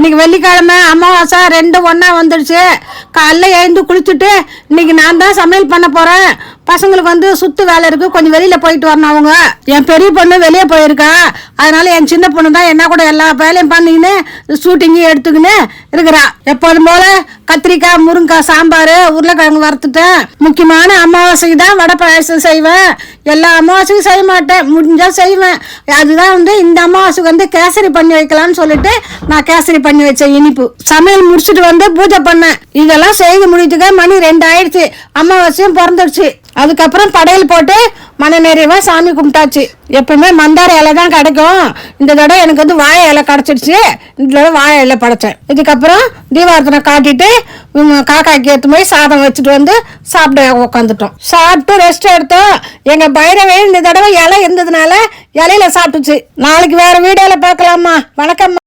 இன்னைக்கு வெள்ளிக்கிழமை அமாவாசை ரெண்டும் ஒன்றா வந்துடுச்சு. காலைல எழுந்து குளிச்சுட்டு இன்னைக்கு நான் தான் சமையல் பண்ண போகிறேன் பசங்களுக்கு வந்து சுத்து வேலை இருக்கு. கொஞ்சம் வெளியில போயிட்டு வரணும் அவங்க. என் பெரிய பொண்ணு வெளியே போயிருக்கா. அதனால என் சின்ன பொண்ணு தான் என்ன கூட எல்லா வேலையும் பண்ணிக்கின்னு ஷூட்டிங்கும் எடுத்துக்கின்னு இருக்கிறா. எப்போதும் போல கத்திரிக்காய் முருங்கைக்காய் சாம்பார் உருளைக்கிழங்கு வறுத்துட்டேன் முக்கியமான அமாவாசைக்கு தான் வடை பாயசம் செய்வேன். எல்லா அமாவாசைக்கும் செய்ய மாட்டேன். முடிஞ்சால் செய்வேன். அதுதான் வந்து இந்த அமாவாசைக்கு வந்து கேசரி பண்ணி வைக்கலாம்னு சொல்லிட்டு நான் கேசரி பண்ணி வச்சேன் இனிப்பு. சமையல் முடிச்சுட்டு வந்து பூஜை பண்ணேன். இதெல்லாம் செய்து முடிச்சுக்க மணி ரெண்டு ஆயிடுச்சு அமாவாசையும் பிறந்துடுச்சு அதுக்கப்புறம் படையல் போட்டு மனநிறைவாக சாமி கும்பிட்டாச்சு. எப்பவுமே மந்தார இலை தான் கிடைக்கும். இந்த தடவை எனக்கு வந்து வாழை இலை கிடச்சிடுச்சு இந்த தடவை வாழை இலை படைச்சேன். இதுக்கப்புறம் தீபாரத்தனை காட்டிட்டு காக்காய்க்கு ஏற்ற போய் சாதம் வச்சுட்டு வந்து சாப்பிட உட்காந்துட்டோம் சாப்பிட்டு ரெஸ்ட் எடுத்தோம். எங்கள் பைரவே இந்த தடவை இலை இருந்ததுனால இலையில சாப்பிட்டுச்சு. நாளைக்கு வேற வீடியோவில் பார்க்கலாமா? வணக்கம்